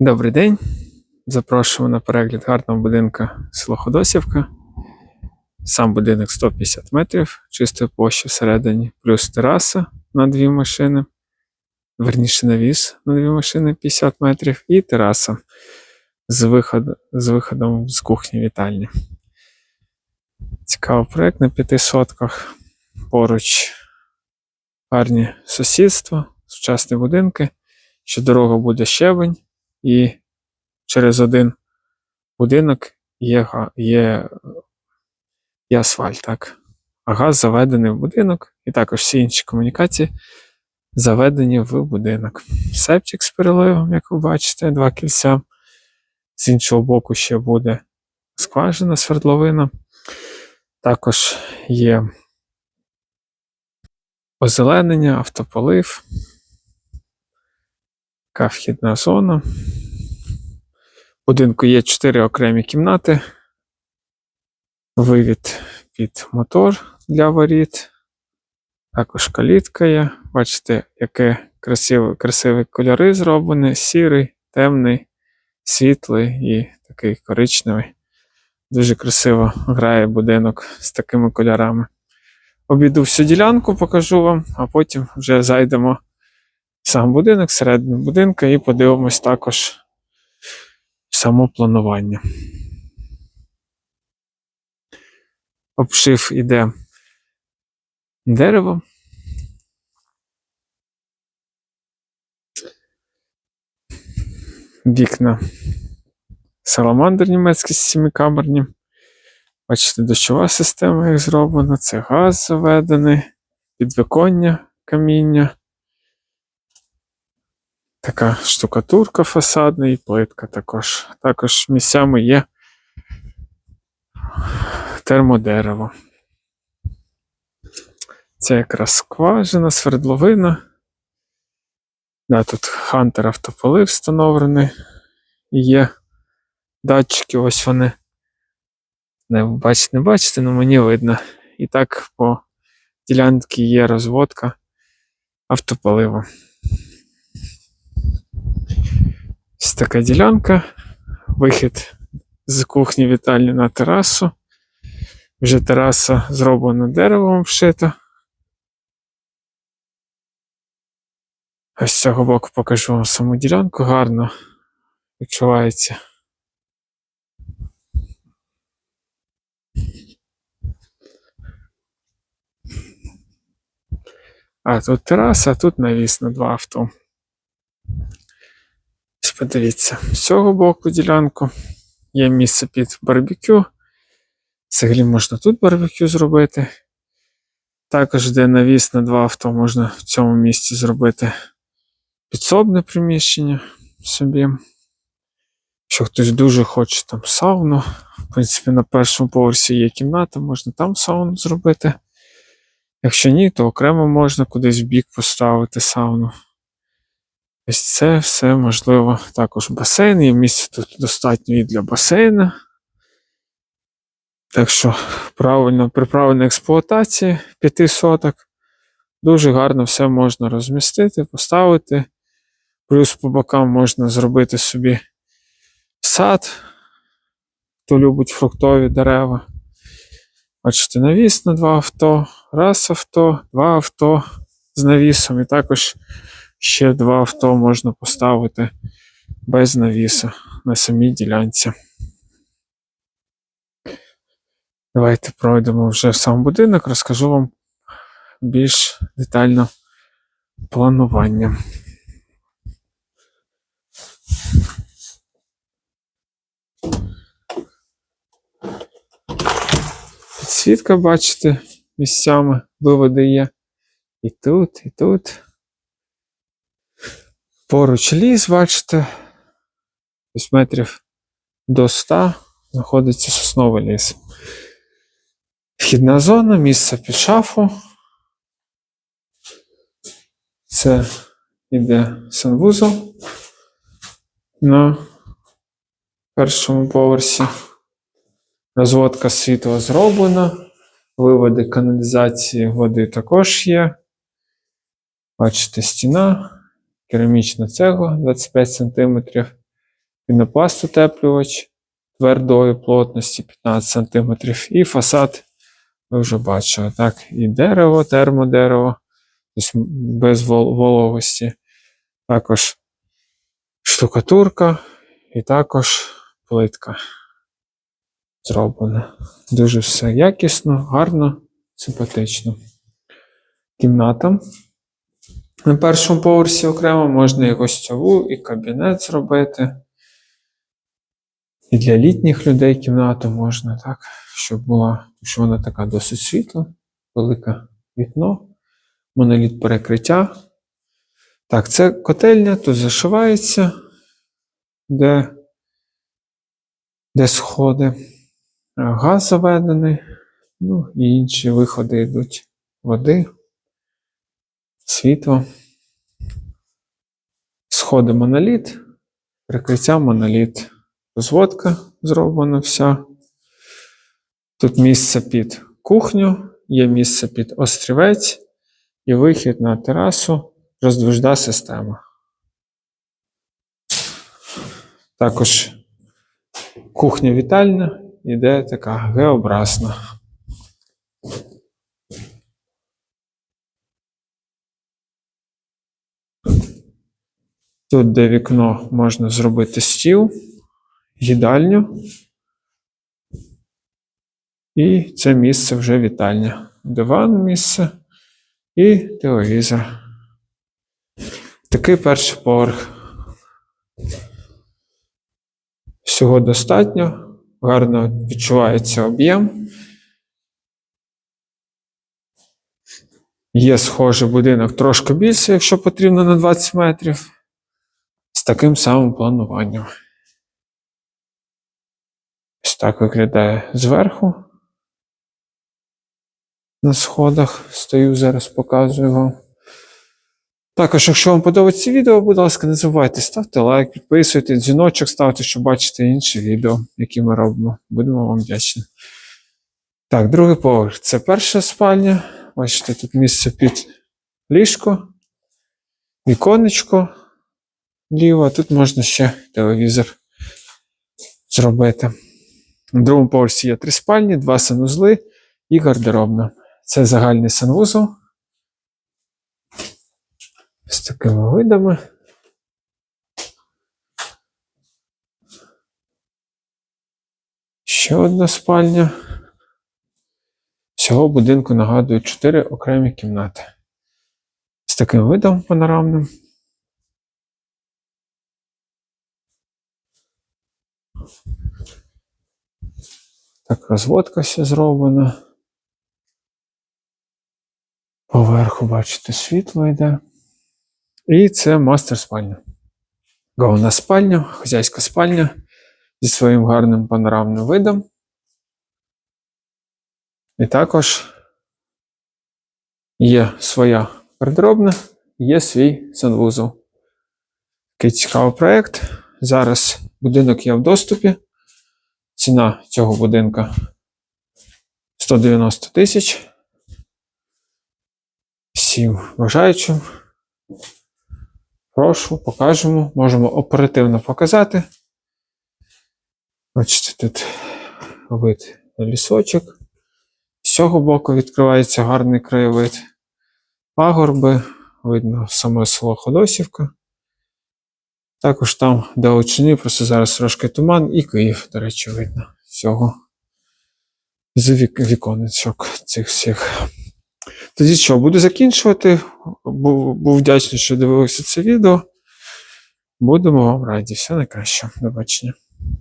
Добрий день. Запрошуємо на перегляд гарного будинка село Ходосівка. Сам будинок 150 метрів, чистої площі всередині, плюс тераса на дві машини, верніше навіс на дві машини 50 метрів, і тераса з, виход, з виходом з кухні вітальні. Цікавий проект на п'яти сотках. Поруч гарні сусідства, сучасні будинки. Що дорога буде щебень, і через один будинок є, є, є асфальт, так. А газ заведений в будинок, і також всі інші комунікації заведені в будинок. Септик з переливом, як ви бачите, два кільця. З іншого боку ще буде скважина, свердловина. Також є озеленення, автополив. Така вхідна зона. В будинку є 4 окремі кімнати. Вивід під мотор для воріт. Також калітка є. Бачите, яке красиві, красиві кольори зроблені: сірий, темний, світлий і такий коричневий. Дуже красиво грає будинок з такими кольорами. Обійду всю ділянку, покажу вам, а потім вже зайдемо сам будинок, середину будинка і подивимось також само планування. Обшив іде дерево. Вікна саламандр німецькі сімикамерні. Бачите, дощова система як зроблена, це газ заведений, підвиконня каміння. Така штукатурка фасадна і плитка також. Також місцями є термодерево. Це якраз скважина, свердловина. Да, тут Хантер автополив встановлений. І є датчики, ось вони. Не бачите, не бачите, але мені видно. І так по ділянці є розводка автополиву. Ось така ділянка. Вихід з кухні вітальні на терасу. Вже тераса зроблена деревом вшита. Ось з цього боку покажу вам саму ділянку. Гарно відчувається. А тут тераса, а тут навіс на два авто. Подивіться, з цього боку ділянку є місце під барбекю. Взагалі можна тут барбекю зробити. Також, де навіс на два авто, можна в цьому місці зробити підсобне приміщення собі. Якщо хтось дуже хоче там сауну, в принципі, на першому поверсі є кімната, можна там сауну зробити. Якщо ні, то окремо можна кудись в бік поставити сауну. Ось це все можливо. Також басейн, є місце тут достатньо і для басейна. Так що правильно, при правильній експлуатації 5 соток дуже гарно все можна розмістити, поставити. Плюс по бокам можна зробити собі сад, хто любить фруктові дерева. Бачите, навіс на два авто, раз авто, два авто з навісом, і також ще два авто можна поставити без навіса на самій ділянці. Давайте пройдемо вже сам будинок, розкажу вам більш детально планування. Підсвітка, бачите, місцями виводи є. І тут, і тут. Поруч ліс, бачите, ось метрів до 100 знаходиться сосновий ліс. Вхідна зона, місце під шафу. Це іде санвузол на першому поверсі. Розводка світла зроблена. Виводи каналізації води також є. Бачите, стіна, керамічна цегла 25 см. пінопласт утеплювач твердої плотності 15 см. І фасад ви вже бачили. Так, і дерево, термодерево, тобто без вологості. Також штукатурка і також плитка зроблена. Дуже все якісно, гарно, симпатично. Кімната. На першому поверсі окремо можна і гостьову, і кабінет зробити. І для літніх людей кімнату можна, так, щоб була, що вона така досить світла, велике вікно, моноліт перекриття. Так, це котельня, тут зашивається, де, де сходи. Газ заведений, ну і інші виходи йдуть води, світло. Сходи моноліт, прикриття моноліт. Розводка зроблена вся. Тут місце під кухню, є місце під острівець і вихід на терасу, роздвижна система. Також кухня вітальня іде така геобразна. Тут, де вікно, можна зробити стіл, їдальню. І це місце вже вітальня. Диван місце і телевізор. Такий перший поверх. Всього достатньо, гарно відчувається об'єм. Є схожий будинок трошки більше, якщо потрібно на 20 метрів. Таким самим плануванням. Ось так виглядає зверху. На сходах стою зараз, показую вам. Також, якщо вам подобається відео, будь ласка, не забувайте ставте лайк, підписуйтесь, дзвіночок ставте, щоб бачити інші відео, які ми робимо. Будемо вам вдячні. Так, другий поверх. Це перша спальня. Бачите, тут місце під ліжко, віконечко ліво, а тут можна ще телевізор зробити. На другому поверсі є три спальні, два санузли і гардеробна. Це загальний санвузол. З такими видами. Ще одна спальня. Всього будинку нагадую 4 окремі кімнати. З таким видом панорамним. Так, розводка вся зроблена. Поверху, бачите, світло йде. І це мастер спальня. Головна спальня, хазяйська спальня зі своїм гарним панорамним видом. І також є своя гардеробна, є свій санвузол. Такий цікавий проєкт. Зараз будинок є в доступі. Ціна цього будинка 190 тисяч. Всім бажаючим. Прошу, покажемо. Можемо оперативно показати. Бачите, тут вид на лісочок. З цього боку відкривається гарний краєвид. Пагорби, видно саме село Ходосівка. Також там, де очини, просто зараз трошки туман, і Київ, до речі, видно всього з вік- віконечок цих всіх. Тоді що, буду закінчувати. Був, був вдячний, що дивилися це відео. Будемо вам раді. Все найкраще. До бачення.